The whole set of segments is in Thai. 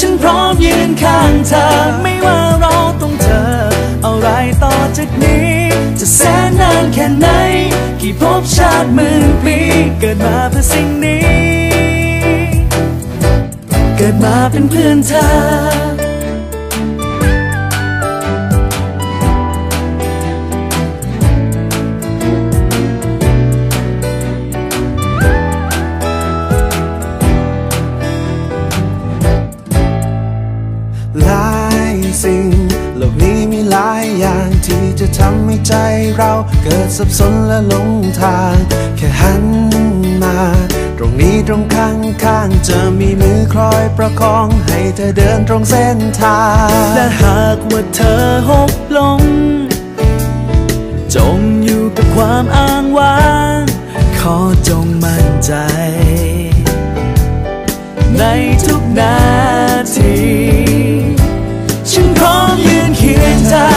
ฉันพร้อมยืนข้างเธอ ไม่ว่าเราต้องเจออะไรต่อจากนี้ จะแสนนานแค่ไหน กี่ภพชาติหมื่นปี เกิดมาเพื่อสิ่งนี้ เกิดมาเป็นเพื่อนเธอ ลายอย่างที่จะทำให้ใจเราเกิดสับสนและหลงทาง แค่หันมา ตรงนี้ตรงข้างข้างๆจะมีมือคอยประคองให้เธอเดินตรงเส้นทาง และหากว่าเธอหกลงจงอยู่กับความอ้างว้าง ขอจงมั่นใจ ในทุกนาที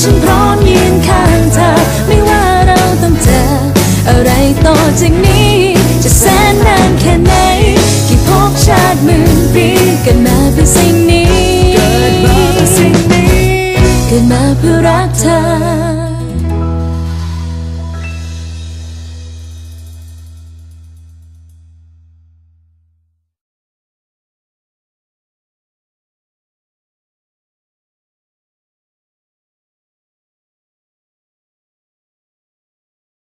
ฉันพร้อมยืนข้างเธอ ไม่ว่าเราต้องเจอ อะไรต่อจากนี้ จะแสนนานแค่ไหนกี่พบชาติหมื่นปีเกิดมาเพื่อสิ่งนี้ เกิดมาเพื่อสิ่งนี้ เกิดมาเพื่อรักเธอ